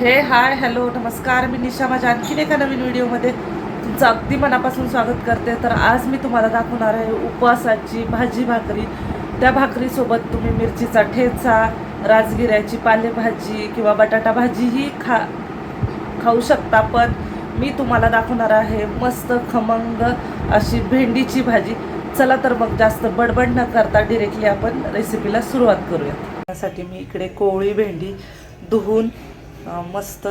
हे hi hello नमस्कार. मी निशा माझ्या आणखीन एका नवीन व्हिडिओमध्ये? तुमचं अगदी मनापासून स्वागत करते. तर आज मी तुम्हाला दाखवणार आहे उपवासाची भाजी भाकरी. त्या भाकरीसोबत तुम्ही मिरचीचा ठेचा राजगिऱ्याची पालेभाजी किंवा बटाटा भाजीही खा खाऊ शकता. पण मी तुम्हाला दाखवणार आहे मस्त खमंग अशी भेंडीची भाजी. चला तर मग जास्त बडबड न करता डिरेक्टली आपण रेसिपीला सुरुवात करूया त्यासाठी मी इकडे कोवळी भेंडी धुवून मस्त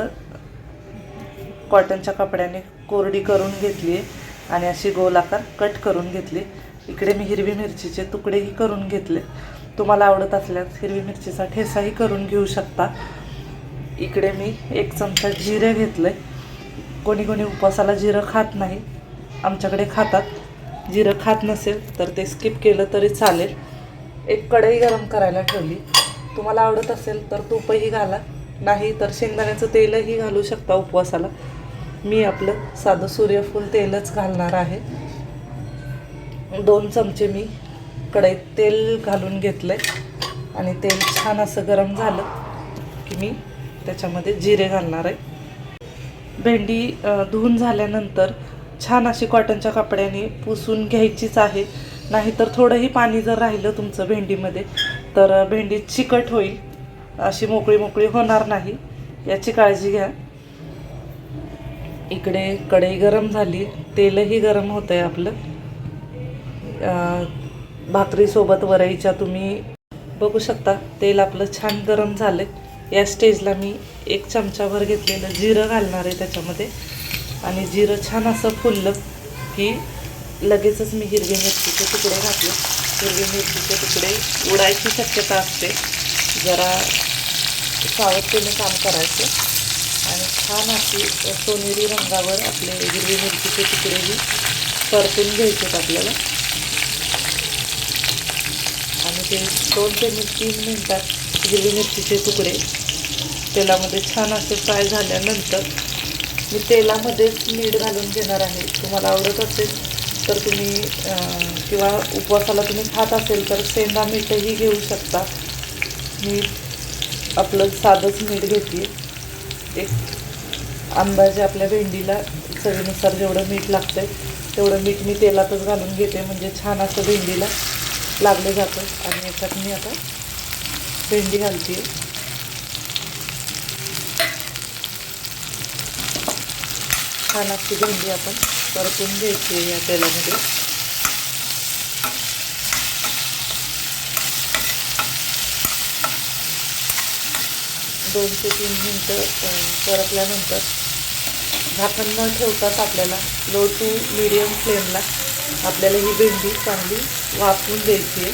कॉटनच्या कपड्याने कोरडी करून घेतली आहे आणि अशी गोलाकार कट करून घेतली इकडे मी हिरवी मिरचीचे तुकडेही करून घेतले तुम्हाला आवडत असल्यास हिरवी मिरचीचा ठेसाही करून घेऊ शकता. इकडे मी एक चमचा जिरे घेतलं कोणी कोणी उपवासाला जिरं खात नाही. आमच्याकडे खातात. जिरं खात नसेल तर ते स्किप केलं तरी चालेल. एक कढई गरम करायला ठेवली. तुम्हाला आवडत असेल तर तूपही घाला. नाही तर शेंगदाण्याचं तेलही घालू शकता उपवासाला. मी आपलं साधं सूर्यफूल तेलच घालणार आहे. दोन चमचे मी कढईत तेल घालून घेतलं आहे आणि तेल छान असं गरम झालं की मी त्याच्यामध्ये जिरे घालणार आहे. भेंडी धुवून झाल्यानंतर छान अशी कॉटनच्या कपड्याने पुसून घ्यायचीच आहे. नाहीतर थोडंही पाणी जर राहिलं तुमचं भेंडीमध्ये तर भेंडी चिकट होईल. अशी मोकळी मोकळी होणार नाही याची काळजी घ्या. इकडे कढई गरम झाली तेलही गरम होतं आहे आपलं भाकरीसोबत वरईच्या तुम्ही बघू शकता तेल आपलं छान गरम झालं आहे या स्टेजला मी एक चमचाभर घेतलेलं जिरं घालणार आहे त्याच्यामध्ये. आणि जिरं छान असं फुललं की लगेचच मी हिरवी मिरचीचे तुकडे घातले. हिरवी मिरचीचे तुकडे उडायची शक्यता असते. जरा सावधतेने काम करायचं. आणि छान अशी सोनेरी रंगावर आपले हिरवी मिरचीचे तुकडेही परतून घ्यायचेत आपल्याला. आणि ते दोन ते तीन मिनटात हिरवी मिरचीचे तुकडे तेलामध्ये छान असे फ्राय झाल्यानंतर मी तेलामध्येच मीठ घालून घेणार आहे. तुम्हाला आवडत असेल तर तुम्ही किंवा उपवासाला तुम्ही खात असेल तर सेंदा मीठही घेऊ शकता. मीठ आपलं साधंच मीठ घेते एक अंदाजे आपल्या भेंडीला चवीनुसार जेवढं मीठ लागतं तेवढं मीठ मी तेलातच घालून घेते. म्हणजे छान असं भेंडीला लागलं जातं. आणि याच्यात मी आता भेंडी घालते. छान अशी भेंडी आपण परतून घ्यायची आहे या तेलामध्ये. दोन ते तीन मिनटं परतल्यानंतर झाकण न ठेवताच आपल्याला लो टू मिडियम फ्लेमला आपल्याला ही भेंडी चांगली वाफवून द्यायची आहे.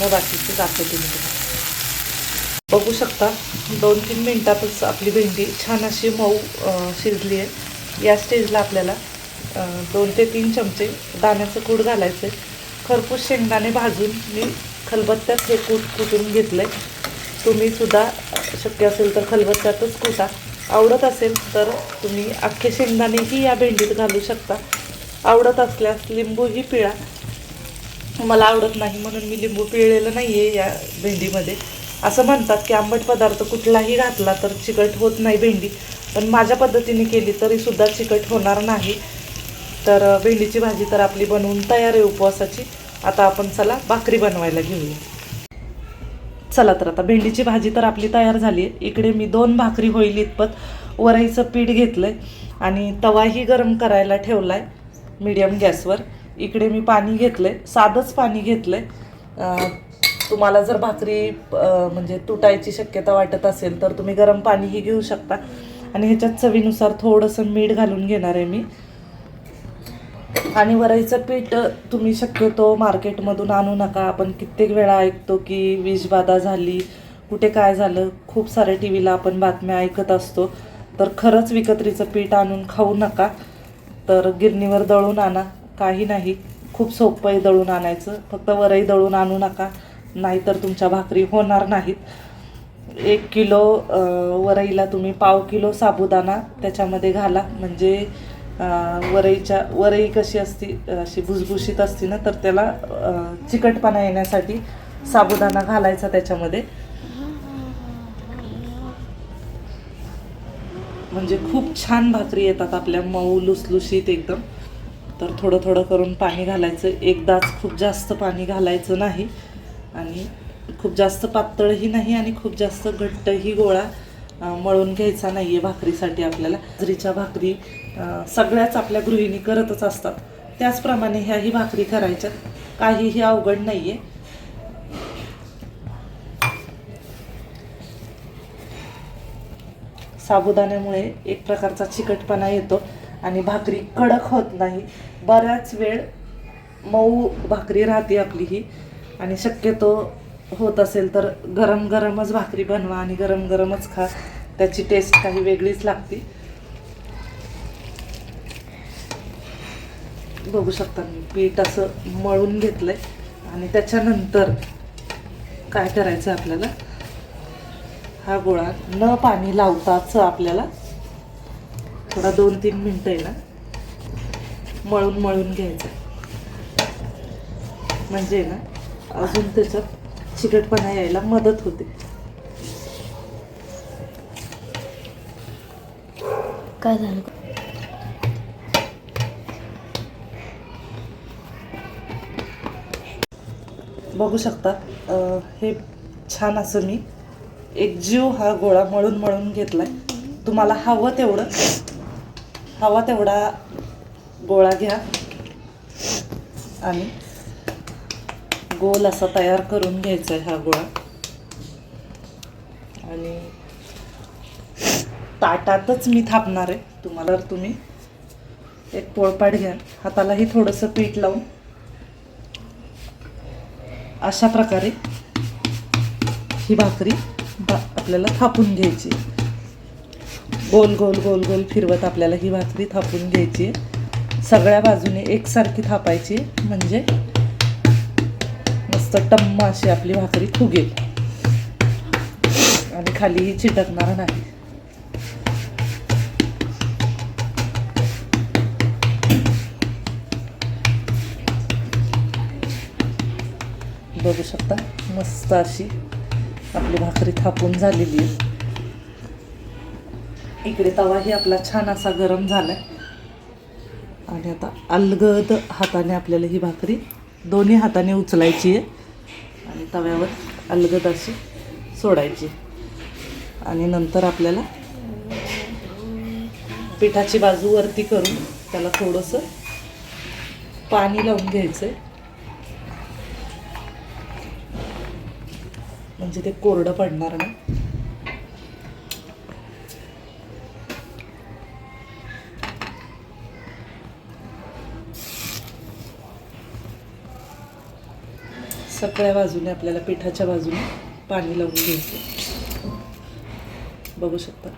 मग बाकीची दाखवते मी तुम्हाला. बघू शकता दोन तीन मिनटातच आपली भेंडी छान अशी मऊ शिजली आहे. या स्टेजला आपल्याला दोन ते तीन चमचे दाण्याचं कूट घालायचं आहे. खरपूस शेंगदाणे भाजून मी खलबत्त्यात हे कूट कुटून घेतलं आहे तुम्हीसुद्धा शक्य असेल तर खलबत्त्यातच कुटा आवडत असेल तर तुम्ही अख्खे शेंगदाणेही या भेंडीत घालू शकता. आवडत असल्यास लिंबूही पिळा. मला आवडत नाही म्हणून मी लिंबू पिळलेलं नाही आहे या भेंडीमध्ये. असं म्हणतात की आंबट पदार्थ कुठलाही घातला तर चिकट होत नाही भेंडी. पण माझ्या पद्धतीने केली तरीसुद्धा चिकट होणार नाही. तर भेंडीची भाजी तर आपली बनवून तयार आहे उपवासाची. आता आपण चला भाकरी बनवायला घेऊया. चला तर आता भेंडीची भाजी तर आपली तयार झाली आहे. इकडे मी दोन भाकरी होईल इतपत. वराईचं पीठ घेतलं आहे आणि तवाही गरम करायला ठेवला आहे मीडियम गॅसवर. इकडे मी पाणी घेतलं आहे साधंच पाणी घेतलं आहे तुम्हाला जर भाकरी म्हणजे तुटायची शक्यता वाटत असेल तर तुम्ही गरम पाणीही घेऊ शकता. आणि ह्याच्यात चवीनुसार थोडंसं मीठ घालून घेणार आहे मी. आणि वरईचं पीठ तुम्ही शक्यतो मार्केटमधून आणू नका. आपण कित्येक वेळा ऐकतो की विषबाधा झाली कुठे काय झालं खूप साऱ्या टी व्हीला आपण बातम्या ऐकत असतो. तर खरंच विकत्रीचं पीठ आणून खाऊ नका. तर गिरणीवर दळून आणा. काही नाही. खूप सोपं आहे दळून आणायचं. फक्त वरही दळून आणू नका. नाहीतर तुमच्या भाकरी होणार नाहीत. एक किलो वरईला तुम्ही पाव किलो साबुदाणा त्याच्यामध्ये घाला. म्हणजे वरईच्या वरई कशी असती अशी भुसभुशीत असती ना तर त्याला चिकटपणा येण्यासाठी साबुदाणा घालायचा त्याच्यामध्ये. म्हणजे खूप छान भाकरी येतात आपल्या मऊ लुसलुशीत एकदम. तर थोडं थोडं करून पाणी घालायचं. एकदाच खूप जास्त पाणी घालायचं नाही. आणि खूप जास्त पातळही नाही आणि खूप जास्त घट्टही गोळा मळून घ्यायचा नाही आहे भाकरीसाठी आपल्याला. बाजरीच्या भाकरी सगळ्याच आपल्या गृहिणी करतच असतात. त्याचप्रमाणे ह्याही भाकरी करायच्यात. काहीही अवघड नाही आहे साबुदाण्यामुळे एक प्रकारचा चिकटपणा येतो आणि भाकरी कडक होत नाही. बऱ्याच वेळ मऊ भाकरी राहते आपली ही. आणि शक्यतो होत असेल तर गरम गरमच भाकरी बनवा आणि गरम गरमच खा. त्याची टेस्ट काही वेगळीच लागते. बघू शकता मी. पीठ असं मळून घेतलंय. आणि त्याच्यानंतर काय करायचं आपल्याला? हा गोळा न पाणी लावताच आपल्याला थोडा दोन तीन मिनटं आहे ना मळून मळून घ्यायचा. म्हणजे ना अजून त्याच्यात चिकटपणा यायला मदत होते. काय झालं? बघू शकता. हे छान असं मी एक जीव हा गोळा मळून मळून घेतला आहे तुम्हाला हवं तेवढं हवा तेवढा गोळा घ्या. आणि गोल असा तयार करून घ्यायचा आहे हा गोळा. आणि ताटातच मी थापणार आहे तुम्हाला तुम्ही एक पोळपाट घ्या. हातालाही थोडंसं पीठ लावून. अशा प्रकारे ही भाकरी बा आपल्याला थापून घ्यायची. गोल गोल गोल गोल फिरवत आपल्याला ही भाकरी थापून घ्यायची. आहे सगळ्या बाजूने एकसारखी थापायची म्हणजे मस्त टम्म अशी आपली भाकरी फुगेल. आणि खालीही चिटकणार नाही. बघू शकता. मस्त अशी आपली भाकरी थापून झालेली आहे. इकडे तवाही आपला छान असा गरम झाला आहे आणि आता अलगद हाताने आपल्याला ही भाकरी दोन्ही हाताने उचलायची आहे. आणि तव्यावर अलगद अशी सोडायची आणि नंतर आपल्याला पिठाची बाजू वरती करून त्याला थोडंसं पाणी लावून घ्यायचं आहे म्हणजे ते कोरडं पडणार नाही सगळ्या बाजूने आपल्याला पिठाच्या बाजूने पाणी लावून घ्यायचं. बघू शकता.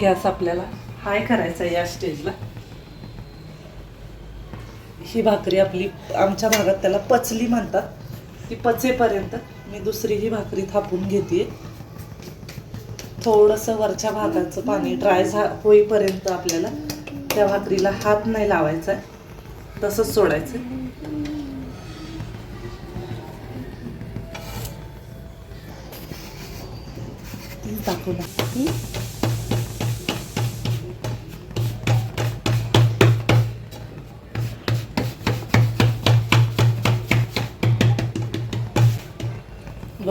गॅस आपल्याला हाय करायचा या स्टेजला. ही भाकरी आपली आमच्या भागात त्याला पचली म्हणतात. ती पचेपर्यंत मी दुसरी ही भाकरी थापून घेते थोडंसं वरच्या भागाचं पाणी ड्राय झा होईपर्यंत आपल्याला त्या भाकरीला हात नाही लावायचा तसंच सोडायचं दाखवू की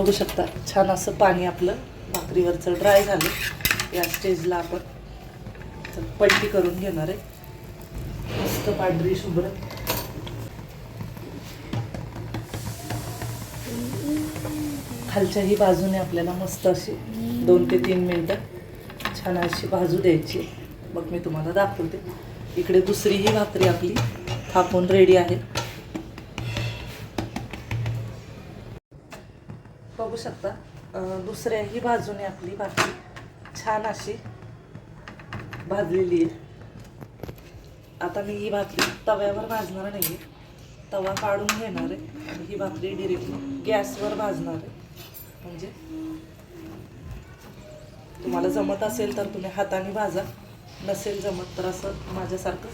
बघू शकता छान असं पाणी आपलं भाकरीवरचं ड्राय झालं. या स्टेजला आपण पलटी करून घेणार आहे. मस्त पांढरी शुभ्र. खालच्याही बाजूने आपल्याला मस्त अशी दोन ते तीन मिनटं छान अशी भाजू द्यायची मग मी तुम्हाला दाखवते. इकडे दुसरीही भाकरी आपली थापून रेडी आहे. शकता. दुसऱ्याही बाजूने आपली भाकरी छान अशी भाजलेली आहे. आता मी ही भाकरी तव्यावर भाजणार नाही आहे तवा काढून घेणार आहे आणि ही भाकरी डिरेक्टली गॅसवर भाजणार आहे. म्हणजे तुम्हाला जमत असेल तर तुम्ही हाताने भाजा. नसेल जमत तर असं माझ्यासारखं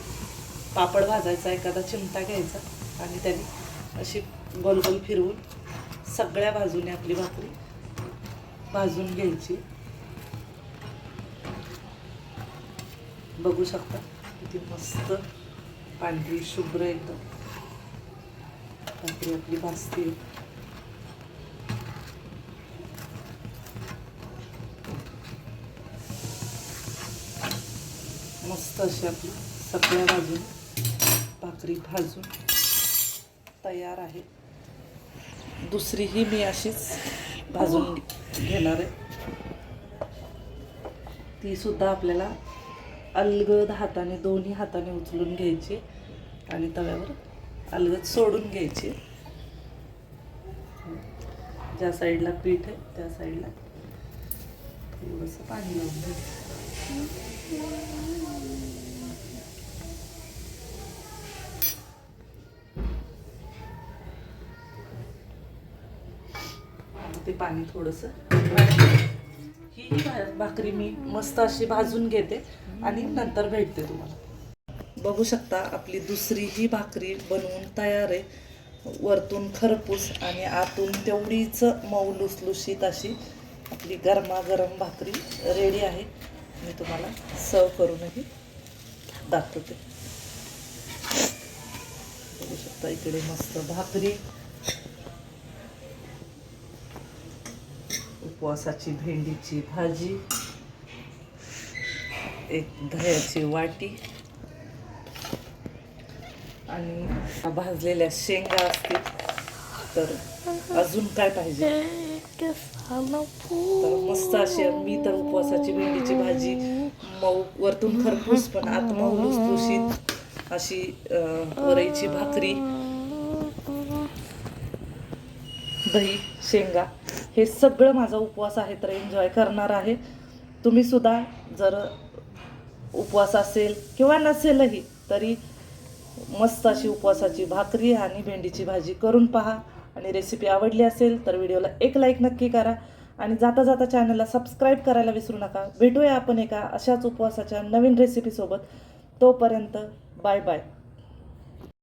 पापड भाजायचा एखादा चिमटा घ्यायचा आणि त्याने अशी गोल गोल फिरवून सगळ्या बाजूने आपली भाकरी भाजून घ्यायची. बघू शकता किती मस्त पांढरी शुभ्र एकदम भाकरी आपली भाजते. मस्त अशी आपली सगळ्या बाजूने भाकरी भाजून तयार आहे. दुसरीही मी अशीच भाजून घेणार आहे. ती सुद्धा आपल्याला अलगद हाताने दोन्ही हाताने उचलून घ्यायची आणि तव्यावर अलगद सोडून घ्यायची. ज्या साईडला पीठ आहे त्या साईडला थोडंसं पाणी लावून घ्यायचं. टाकते ते पाणी थोडंसं ही भा- भाकरी मी मस्त अशी भाजून घेते आणि नंतर भेटते तुम्हाला. बघू शकता आपली दुसरी ही भाकरी बनवून तयार आहे. वरतून खरपूस आणि आतून तेवढीच मऊ लुसलुशीत अशी आपली गरमागरम भाकरी रेडी आहे. मी तुम्हाला सर्व करूनही दाखवते. बघू शकता इकडे मस्त भाकरी उपवासाची भेंडीची भाजी एक दह्याची वाटी आणि भाजलेल्या शेंगा असतील. तर अजून काय पाहिजे? तर मस्त अशी मी तर उपवासाची भेंडीची भाजी मऊ वरतून खरपूस पण आत मऊ लुसलुशीत अशी वरईची भाकरी दही शेंगा. हे सगळं माझा उपवास आहे तर एन्जॉय करणार आहे. तुम्ही सुद्धा जर उपवास असेल किंवा नसेलही तरी मस्त अशी उपवासाची भाकरी आणि भेंडीची भाजी करून पहा. आणि रेसिपी आवडली असेल तर व्हिडिओला एक लाईक नक्की करा. आणि जाता जाता चॅनलला सबस्क्राईब करायला विसरू नका. भेटूया आपण एका अशाच उपवासाच्या नवीन रेसिपीसोबत तोपर्यंत बाय बाय